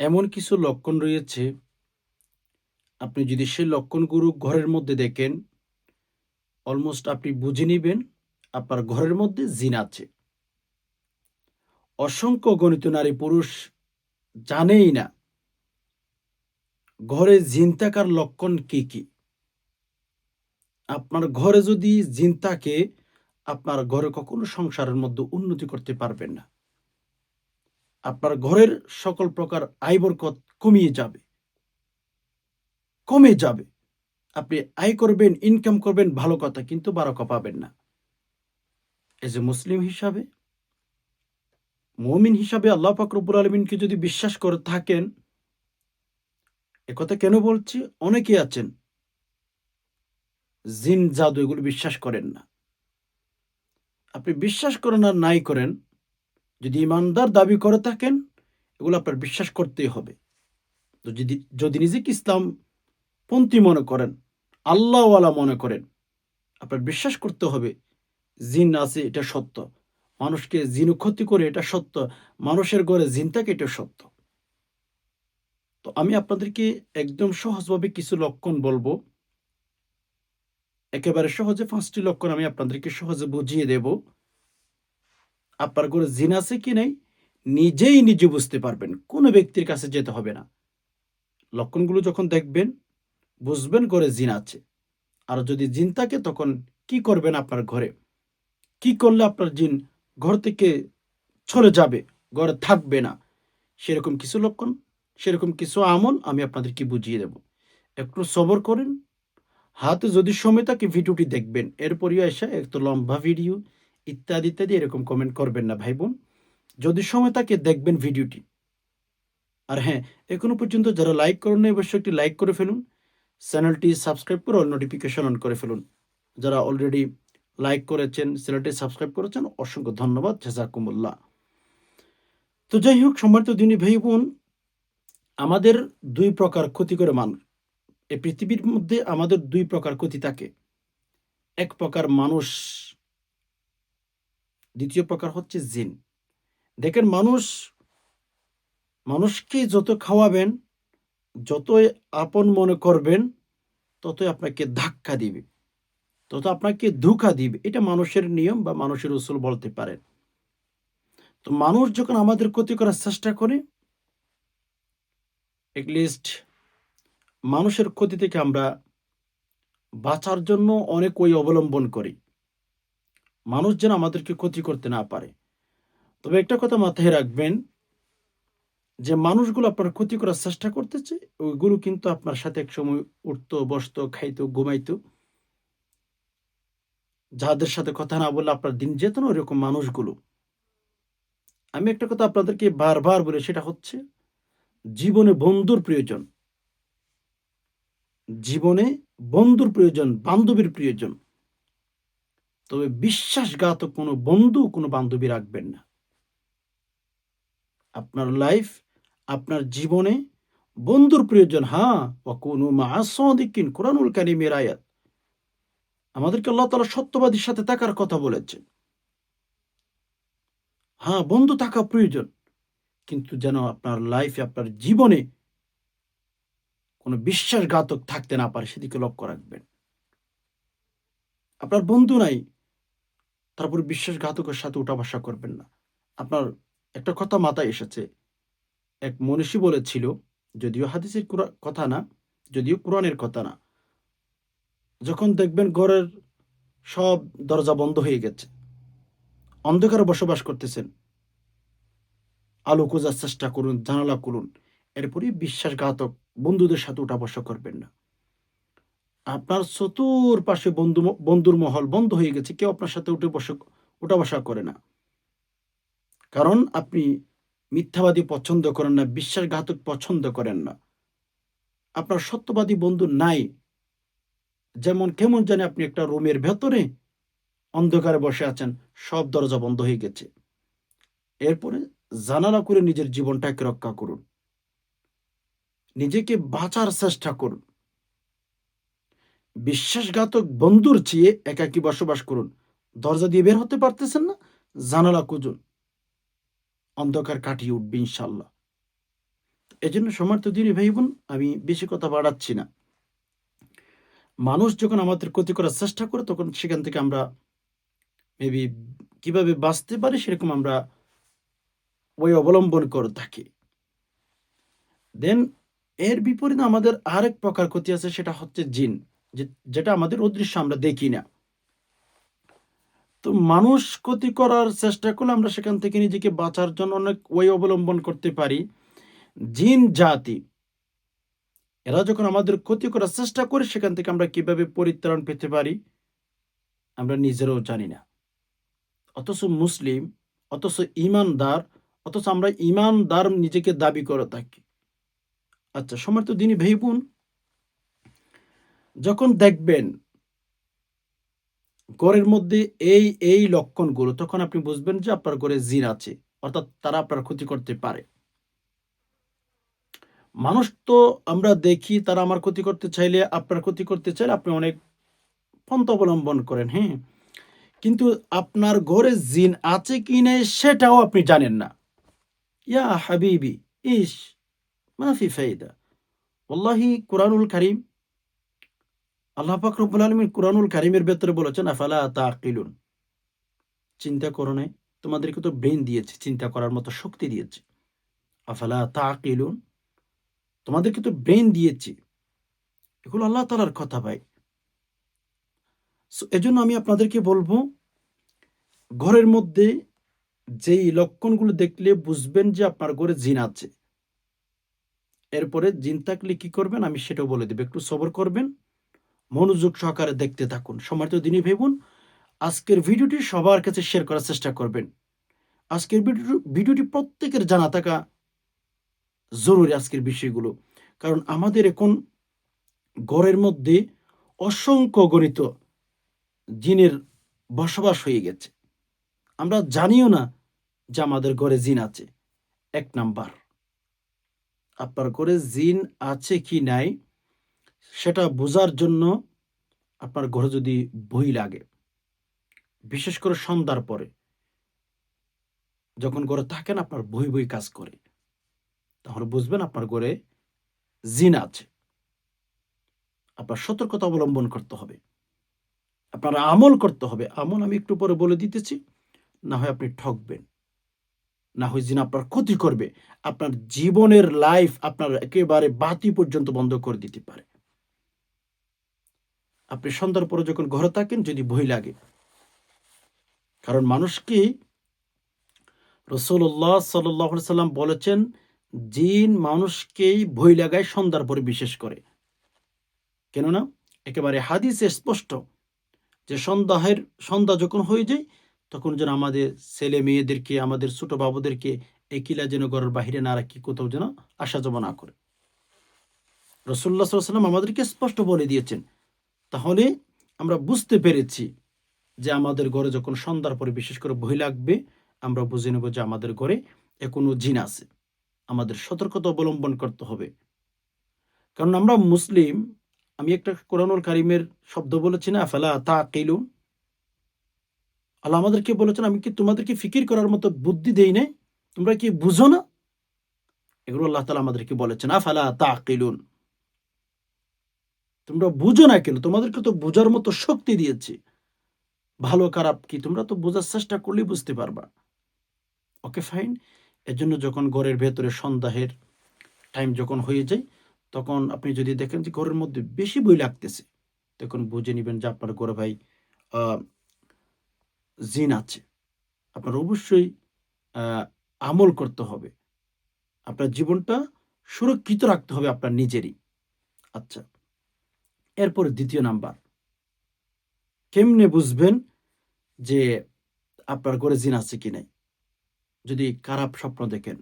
এমন কিছু লক্ষণ রয়েছে। আপনি যদি সেই লক্ষণগুলো ঘরের মধ্যে দেখেন অলমোস্ট আপনি বুঝে নেবেন আপনার ঘরের মধ্যে জিন আছে। অসংখ্য গণিত নারী পুরুষ জানেই না ঘরে জিন থাকার লক্ষণ কি কি। আপনার ঘরে যদি জিন থাকে, আপনার ঘরে কখনো সংসারের মধ্যে উন্নতি করতে পারবেন না। আপনার ঘরের সকল প্রকার আয় বরকত কমিয়ে যাবে। কমে যাবে। আপনি আয় করবেন ইনকাম করবেন, ভালো কথা, কিন্তু বারকা পাবেন না। এজ এ মুসলিম হিসাবে, মমিন হিসাবে আল্লাহ ফাকরবুল আলমিনকে যদি বিশ্বাস করে থাকেন একথা কেন বলছি? অনেকে আছেন, জিন, জাদু, এগুলো বিশ্বাস করেন না। আপনি বিশ্বাস করেন আর নাই করেন যদি ইমানদার দাবি করে থাকেন, এগুলো আপনার বিশ্বাস করতেই হবে। যদি যদি নিজেকে ইসলাম পন্থী মনে করেন, আল্লাহওয়ালা মনে করেন, আপনার বিশ্বাস করতে হবে, জিন আছে, এটা সত্য। মানুষকে জিন ক্ষতি করে এটা সত্য, মানুষের ঘরে জিন থাকে, এটা সত্য। তো আমি আপনাদেরকে একদম সহজভাবে কিছু লক্ষণ বলব। একেবারে সহজে পাঁচটি লক্ষণ আমি আপনাদেরকে সহজে বুঝিয়ে দেব। আপনার ঘরে জিন আছে কি নেই, নিজেই নিজে বুঝতে পারবেন, কোনো ব্যক্তির কাছে যেতে হবে না। লক্ষণগুলো যখন দেখবেন, বুঝবেন ঘরে জিন আছে। আর যদি জিন থাকে, তখন কি করবেন আপনার ঘরে? কি করলে আপনার জিন ঘর থেকে চলে যাবে, ঘরে থাকবে না? সেরকম কিছু লক্ষণ, সেরকম কিছু আমল আমি আপনাদেরকে বুঝিয়ে দেব। একটু সবর করেন। হাতে যদি সময় থাকে, ভিডিওটি দেখবেন। এরপরই এসে একটু লম্বা ভিডিও। ইত্যাদি ইত্যাদি এরকম কমেন্ট করবেন না, ভাই বোন। যদি সময় থাকে, দেখবেন ভিডিওটি। আর হ্যাঁ এখনও পর্যন্ত যারা লাইক করেন না অবশ্যই একটি লাইক করে ফেলুন। চ্যানেলটি সাবস্ক্রাইব করে নোটিফিকেশন অন করে ফেলুন। যারা অলরেডি লাইক করেছেন, চ্যানেলটি সাবস্ক্রাইব করেছেন, অসংখ্য ধন্যবাদ। জাজাকুমুল্লাহ। তো যাই হোক, সম্মানিত দিনী ভাই বোন, আমাদের দুই প্রকার ক্ষতি করে মানুষ এই পৃথিবীর মধ্যে আমাদের দুই প্রকার ক্ষতি থাকে। এক প্রকার মানুষ দ্বিতীয় প্রকার হচ্ছে জিন। দেখেন মানুষ মানুষকে যত খাওয়াবেন, যতই আপন মনে করবেন, ততই আপনাকে ধাক্কা দিবে, তত আপনাকে ধোকা দিবে। এটা মানুষের নিয়ম বা মানুষের উসুল বলতে পারেন তো মানুষ যখন আমাদের ক্ষতি করার চেষ্টা করে এটলিস্ট মানুষের ক্ষতি থেকে আমরা বাঁচার জন্য অনেক ওই অবলম্বন করি। মানুষ যেন আমাদেরকে ক্ষতি করতে না পারে। তবে একটা কথা মাথায় রাখবেন যে, মানুষগুলো আপনার ক্ষতি করার চেষ্টা করতেছে, ওইগুলো কিন্তু আপনার সাথে এক সময় উঠতো, বসতো, খাইতো, ঘুমাইতো। যাদের সাথে কথা না বললে আপনার দিন যেত না ওইরকম মানুষগুলো। আমি একটা কথা আপনাদেরকে বারবার বলে, সেটা হচ্ছে জীবনে বন্ধুর প্রয়োজন। জীবনে বন্ধুর প্রয়োজন, বান্ধবীর প্রয়োজন। তবে বিশ্বাসঘাতক কোনো বন্ধু, কোনো বান্ধবী রাখবেন না। আপনার লাইফ আপনার জীবনে বন্ধুর প্রয়োজন। হ্যাঁ ও কোনো মাসদিকিন কোরআনুল কারিমের আয়াত। আমাদেরকে আল্লাহ তালা সত্যবাদীর সাথে থাকার কথা বলেছেন। হ্যাঁ বন্ধু থাকা প্রয়োজন, কিন্তু যেন আপনার লাইফে আপনার জীবনে কোনো বিশ্বাসঘাতক থাকতে না পারে, সেদিকে লক্ষ্য রাখবেন। আপনার বন্ধু নাই তারপর বিশ্বাসঘাতকের সাথে উঠা বসা করবেন না। আপনার একটা কথা মাথায় এসেছে। এক মনীষী বলেছিল, যদিও হাদিসের কথা না, যদিও কোরআনের কথা না, যখন দেখবেন ঘরের সব দরজা বন্ধ হয়ে গেছে, অন্ধকারে বসবাস করতেছেন, আলো খোঁজার চেষ্টা করুন, জানালা করুন এরপরে বিশ্বাসঘাতক বন্ধুদের সাথে উঠা বসা করবেন না। আপনার চতুর পাশে বন্ধু বন্ধুর মহল বন্ধ হয়ে গেছে, কেউ আপনার সাথে উঠে বসে, উঠা বসা করে না। কারণ আপনি মিথ্যাবাদী পছন্দ করেন না, বিশ্বাসঘাতক পছন্দ করেন না। আপনার সত্যবাদী বন্ধু নাই। যেমন কেমন জানে আপনি একটা রুমের ভেতরে অন্ধকারে বসে আছেন, সব দরজা বন্ধ হয়ে গেছে। এরপরে জানালা করে নিজের জীবনটাকে রক্ষা করুন। নিজেকে বাঁচার চেষ্টা করুন। বিশ্বাসঘাতক বন্ধুর চেয়ে একাকি বসবাস করুন। দরজা দিয়ে বের হতে পারতেছেন না? জানালা কুজুন অন্ধকার কাটিয়ে উঠবে ইনশাল্লাহ এজন্য সমর্থ দিনী ভাই বোন আমি বেশি কথা বাড়াচ্ছি না। মানুষ যখন আমাদের ক্ষতি করার চেষ্টা করে, তখন সেখান থেকে আমরা মেবি কীভাবে বাঁচতে পারি সেরকম আমরা ওই অবলম্বন করে থাকি। দেন এর বিপরীতে আমাদের আরেক প্রকার ক্ষতি আছে, সেটা হচ্ছে জিন। যেটা আমাদের অদৃশ্য আমরা দেখি না। তো মানুষ ক্ষতি করার চেষ্টা করলে আমরা সেখান থেকে নিজেকে বাঁচার জন্য অনেক ওই অবলম্বন করতে পারি। জিন, জাতি, এরা যখন আমাদের ক্ষতি করার চেষ্টা করে, সেখান থেকে আমরা কীভাবে পরিত্রাণ পেতে পারি, আমরা নিজেরাও জানি না। অথচ মুসলিম, অথচ ইমানদার, অথচ আমরা ইমানদার নিজেকে দাবি করে থাকি। আচ্ছা সমর্থ দিনী ভাই বোন যখন দেখবেন ঘরের মধ্যে এই এই লক্ষণগুলো, তখন আপনি বুঝবেন যে আপনার ঘরে জিন আছে, অর্থাৎ তারা আপনার ক্ষতি করতে পারে। মানুষ তো আমরা দেখি তারা আমার ক্ষতি করতে চাইলে আপনার ক্ষতি করতে চাইলে আপনি অনেক পন্থা অবলম্বন করেন হ্যাঁ? কিন্তু আপনার ঘরে জিন আছে কি নেই সেটাও আপনি জানেন না। ইয়া হাবিবি ইস মাফি ফাইদা ওল্লাহি কোরআনুল কারিম। আল্লাহ পাক রব্বুল আলমিন কোরআনুল কারিমের ভেতরে বলেছেন আফালা তাকিলুন চিন্তা করো নাই তোমাদেরকে তো ব্রেন দিয়েছে চিন্তা করার মতো শক্তি দিয়েছে। আফালা তাকিলুন তোমাদেরকে তো ব্রেন দিয়েছে। এগুলো আল্লাহ তালার কথা ভাই। So, এজন্য আমি আপনাদেরকে বলব ঘরের মধ্যে যেই লক্ষণগুলো দেখলে বুঝবেন যে আপনার ঘরে জিন আছে। এরপরে জিন থাকলে কি করবেন? আমি সেটাও বলে দেবো। একটু সবর করবেন। মনোযোগ সহকারে দেখতে থাকুন। সময় তো দিনই ভেবুন আজকের ভিডিওটি সবার কাছে শেয়ার করার চেষ্টা করবেন। আজকের ভিডিও, ভিডিওটি প্রত্যেকের জানা থাকা জরুরি আজকের বিষয়গুলো। কারণ আমাদের এখন ঘরের মধ্যে অসংখ্য গণিত জিনের বসবাস হয়ে গেছে। আমরা জানিও না যে আমাদের ঘরে জিন আছে। এক নাম্বার, আপনার ঘরে জিন আছে কি নাই? সেটা বোঝার জন্য আপনার ঘরে যদি বই লাগে, বিশেষ করে সন্ধ্যার পরে, যখন ঘরে থাকেন, আপনার বই বই কাজ করে তাহলে বুঝবেন আপনার ঘরে জিন আছে। আপনার সতর্কতা অবলম্বন করতে হবে, আপনার আমল করতে হবে। আমল আমি একটু পরে বলে দিতেছি, না হয় আপনি ঠকবেন, না হয় জিন আপনার ক্ষতি করবে, আপনার জীবনের লাইফ আপনার একেবারে বাতি পর্যন্ত বন্ধ করে দিতে পারে। আপনি সন্ধ্যার পরে যখন ঘরে থাকেন, যদি ভয় লাগে। কারণ মানুষকে রসুল্লাহ সাল্লাহ সাল্লাম বলেছেন, জিন মানুষকেই ভয় লাগায় সন্ধ্যার পরে বিশেষ করে। কেননা, একেবারে হাদিসে স্পষ্ট যে সন্ধ্যাহের, সন্ধ্যা যখন হয়ে যায়, তখন যেন আমাদের ছেলে মেয়েদেরকে, আমাদের ছোট বাবুদেরকে একিলা যেন ঘরের বাহিরে না রাখি, কোথাও যেন আসা যাওয়া না করে। রসুল্লাহ সাল্লাম আমাদেরকে স্পষ্ট বলে দিয়েছেন তাহলে আমরা বুঝতে পেরেছি যে আমাদের ঘরে যখন সন্ধ্যার পরে বিশেষ করে ভয় লাগবে, আমরা বুঝে নেব যে আমাদের ঘরে এ কোনো জিন আছে। আমাদের সতর্কতা অবলম্বন করতে হবে। কারণ আমরা মুসলিম, আমি একটা কোরআনুল কারিমের শব্দ বলেছি না, ফেলা তা কেলুন আল্লাহ আমাদেরকে বলেছেন, আমি কি তোমাদেরকে ফিকির করার মতো বুদ্ধি দেই নাই? তোমরা কি বুঝো না? এগুলো আল্লাহ তালা আমাদেরকে বলেছেন, আফালা তা কেলুন তোমরা বুঝো না কেন? তোমাদেরকে তো বোঝার মতো শক্তি দিয়েছি। ভালো, খারাপ কি? তোমরা তো বোঝার চেষ্টা করলেই বুঝতে পারবা। Okay, fine. এর জন্য যখন ঘরের ভেতরে সন্ধ্যাহের টাইম যখন হয়ে যায়, তখন আপনি যদি দেখেন যে ঘরের মধ্যে বেশি বই লাগতেছে, তখন বুঝে নেবেন যে আপনার ঘরে ভাই জিন আছে। আপনার অবশ্যই আমল করতে হবে। আপনার জীবনটা সুরক্ষিত রাখতে হবে আপনার নিজেরই। আচ্ছা। এরপরে দ্বিতীয় নাম্বার। কেমনে বুঝবেন যে আপনার ঘরে জিন আছে কি নাই? যদি খারাপ স্বপ্ন দেখেন।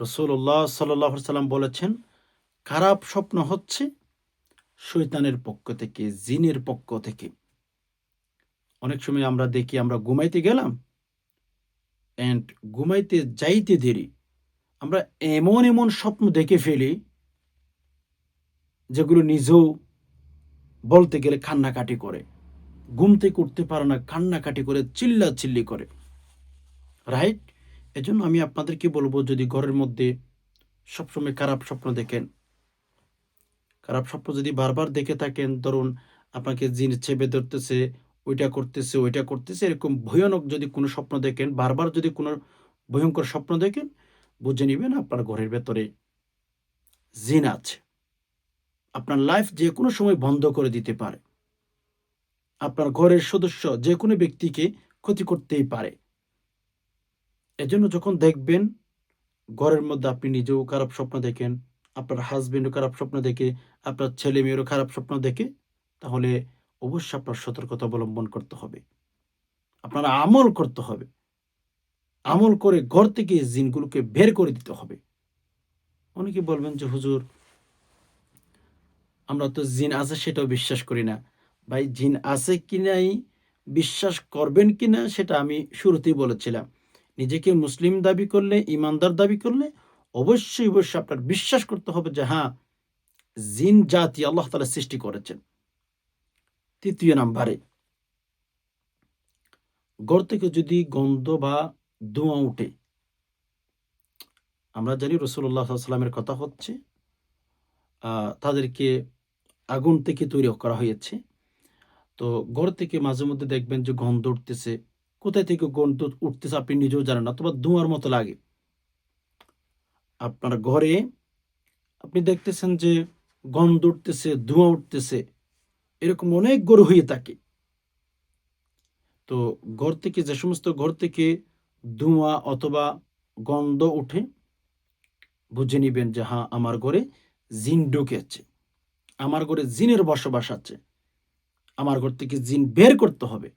রসুল্লাহ সাল্লাহ সাল্লাম বলেছেন, খারাপ স্বপ্ন হচ্ছে শৈতানের পক্ষ থেকে, জিনের পক্ষ থেকে। অনেক সময় আমরা দেখি, আমরা ঘুমাইতে গেলাম অ্যান্ড ঘুমাইতে যাইতে দেরি। আমরা এমন এমন স্বপ্ন দেখে ফেলি যেগুলো নিজেও বলতে গেলে কান্নাকাটি করে ঘুম থেকে উঠতে পারে না, কান্নাকাটি করে চিল্লা চিল্লি করে। রাইট এজন্য আমি আপনাদেরকে বলব, যদি ঘরের মধ্যে সবসময় খারাপ স্বপ্ন দেখেন, খারাপ স্বপ্ন যদি বারবার দেখে থাকেন, ধরুন আপনাকে জিন চেপে ধরতেছে, ওইটা করতেছে ওইটা করতেছে, এরকম ভয়ানক যদি কোনো স্বপ্ন দেখেন, বারবার যদি কোনো ভয়ঙ্কর স্বপ্ন দেখেন, বুঝে নেবেন আপনার ঘরের ভেতরে জিন আছে। আপনার লাইফ যে কোনো সময় বন্ধ করে দিতে পারে। আপনার ঘরের সদস্য যে কোনো ব্যক্তিকে ক্ষতি করতেই পারে। এজন্য যখন দেখবেন ঘরের মধ্যে আপনি নিজেও খারাপ স্বপ্ন দেখেন, আপনার হাজবেন্ডও খারাপ স্বপ্ন দেখে, আপনার ছেলে মেয়েরও খারাপ স্বপ্ন দেখে, তাহলে অবশ্যই আপনার সতর্কতা অবলম্বন করতে হবে। আপনার আমল করতে হবে। আমল করে ঘর থেকে জিনগুলোকে বের করে দিতে হবে। অনেকে বলবেন যে, হুজুর আমরা তো জিন আছে সেটাও বিশ্বাস করি না। ভাই, জিন আছে কি নাই, বিশ্বাস করবেন কি না, সেটা আমি শুরুতেই বলেছিলাম। নিজেকে মুসলিম দাবি করলে, ইমানদার দাবি করলে অবশ্যই অবশ্যই আপনার বিশ্বাস করতে হবে যে হ্যাঁ জিন জাতি আল্লাহ তালা সৃষ্টি করেছেন। তৃতীয় নাম্বারে, ঘর থেকে যদি গন্ধ বা ধোঁয়া উঠে আমরা জানি রসুল্লাহ সাল্লামের কথা হচ্ছে তাদেরকে আগুন থেকে তৈরি করা হয়েছে। তো ঘর থেকে মাঝে মধ্যে দেখবেন যে গন্ধ উঠতেছে। কোথায় থেকে গন্ধ উঠতেছে আপনি নিজেও জানেন অথবা ধোঁয়ার মতো লাগে। আপনার ঘরে আপনি দেখতেছেন যে গন্ধ উঠতেছে, ধোঁয়া উঠতেছে, এরকম অনেক গরু হয়ে থাকে। তো ঘর থেকে যে সমস্ত ঘর থেকে ধোঁয়া অথবা গন্ধ উঠে, বুঝে নিবেন যে হ্যাঁ আমার ঘরে জিন ঢুকেছে। আমার ঘরে জিনের বসবাস আছে। আমার ঘর থেকে জিন বের করতে হবে।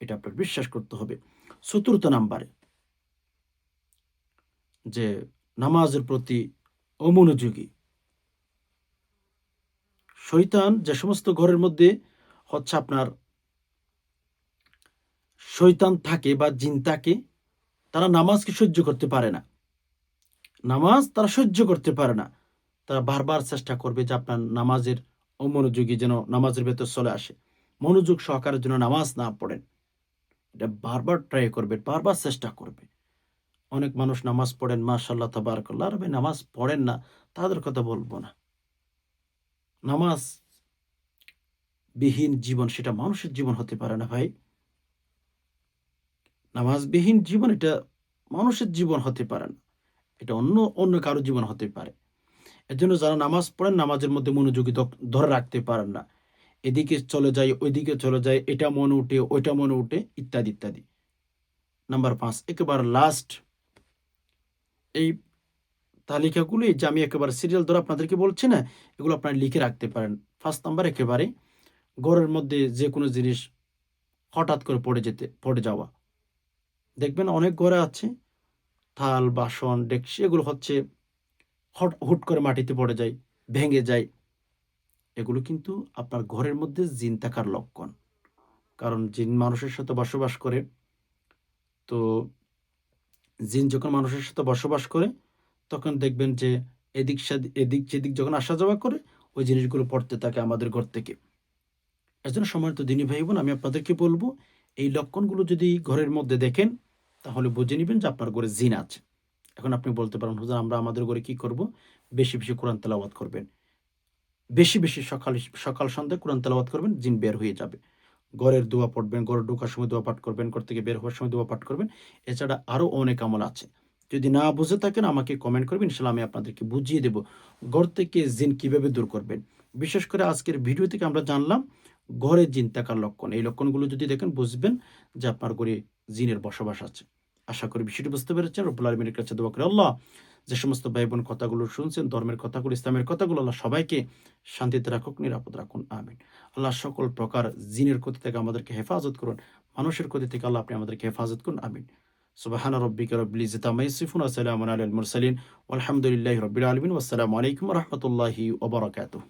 এটা আপনার বিশ্বাস করতে হবে। চতুর্থ নাম্বারে, যে নামাজের প্রতি অমনোযোগী। শৈতান যে সমস্ত ঘরের মধ্যে হচ্ছে আপনার শৈতান থাকে বা জিন থাকে, তারা নামাজকে সহ্য করতে পারে না। নামাজ তারা সহ্য করতে পারে না। তারা বারবার চেষ্টা করবে যে আপনার নামাজের অমনোযোগী যেন নামাজের ভেতর চলে আসে। মনোযোগ সহকারের জন্য নামাজ না পড়েন। এটা বারবার ট্রাই করবে, বারবার চেষ্টা করবে। অনেক মানুষ নামাজ পড়েন মাশাল্লাহ তাবারকাল্লাহ। আর ভাই, নামাজ পড়েন না, তাদের কথা বলব না। নামাজ বিহীন জীবন, সেটা মানুষের জীবন হতে পারে না ভাই। নামাজবিহীন জীবন, এটা মানুষের জীবন হতে পারে না। এটা অন্য অন্য কারও জীবন হতে পারে। এর জন্য যারা নামাজ পড়েন, নামাজের মধ্যে মনোযোগী ধরে রাখতে পারেন না। এদিকে চলে যায়, ওইদিকে চলে যায়, এটা মনে উঠে, ওইটা মনে উঠে, ইত্যাদি ইত্যাদি। নাম্বার পাঁচ, একেবারে লাস্ট এই তালিকাগুলো যে আমি একেবারে সিরিয়াল ধরে আপনাদেরকে বলছি না, এগুলো আপনারা লিখে রাখতে পারেন। ফার্স্ট নাম্বার, একেবারে ঘরের মধ্যে যে কোনো জিনিস হঠাৎ করে পড়ে যেতে, পড়ে যাওয়া। দেখবেন অনেক ঘরে আছে, থাল, বাসন ডেকসি এগুলো হচ্ছে হট, হুট করে মাটিতে পড়ে যায়, ভেঙে যায়। এগুলো কিন্তু আপনার ঘরের মধ্যে জিন থাকার লক্ষণ। কারণ জিন মানুষের সাথে বসবাস করে, তো জিন যখন মানুষের সাথে বসবাস করে, তখন দেখবেন যে এদিক এদিক যেদিক যখন আসা যাওয়া করে, ওই জিনিসগুলো পড়তে থাকে আমাদের ঘর থেকে। এর জন্য সম্মানিত দিনী ভাই বোন আমি আপনাদেরকে বলব, এই লক্ষণগুলো যদি ঘরের মধ্যে দেখেন, তাহলে বুঝে নেবেন যে আপনার ঘরে জিন আছে। এখন আপনি বলতে পারেন, হুজুর, আমরা আমাদের ঘরে কি করব? বেশি বেশি কোরআন তেলাওয়াত করবেন। বেশি বেশি সকাল সকাল সন্ধ্যায় কোরআন তেলাওয়াত করবেন, জিন বের হয়ে যাবে। ঘরের দোয়া পড়বেন, ঘরে ঢোকার সময় দোয়া পাঠ করবেন, ঘর থেকে বের হওয়ার সময় দোয়া পাঠ করবেন। এছাড়া আরও অনেক আমল আছে। যদি না বুঝে থাকেন, আমাকে কমেন্ট করবেন ইনশাল্লাহ আমি আপনাদেরকে বুঝিয়ে দেব ঘর থেকে জিন কীভাবে দূর করবেন। বিশেষ করে আজকের ভিডিও থেকে আমরা জানলাম, ঘরে জিন থাকার লক্ষণ। এই লক্ষণগুলো যদি দেখেন, বুঝবেন যে আপনার ঘরে জিনের বসবাস আছে। আশা করি বিষয়টি বুঝতে পেরেছেন। রব্বুল আলমিনের কাছে দোয়া করে, আল্লাহ যে সমস্ত ভাই বোন কথাগুলো শুনছেন, ধর্মের কথাগুলো, ইসলামের কথাগুলো, আল্লাহ সবাইকে শান্তিতে রাখুক, নিরাপদ রাখুন, আমিন। আল্লাহ সকল প্রকার জিনের ক্ষতি থেকে আমাদেরকে হেফাজত করুন, মানুষের ক্ষতি থেকে আল্লাহ আপনি আমাদেরকে হেফাজত করুন, আমিন। সুবাহান রব্বিকা রব্বিল ইয়াসিফুন, ওয়া সালামুন আলাল মুরসালিন, ওয়ালহামদুলিল্লাহি রাব্বিল আলামিন, ওয়াসসালামু আলাইকুম ওয়া রাহমাতুল্লাহি ওয়া বারাকাতুহু।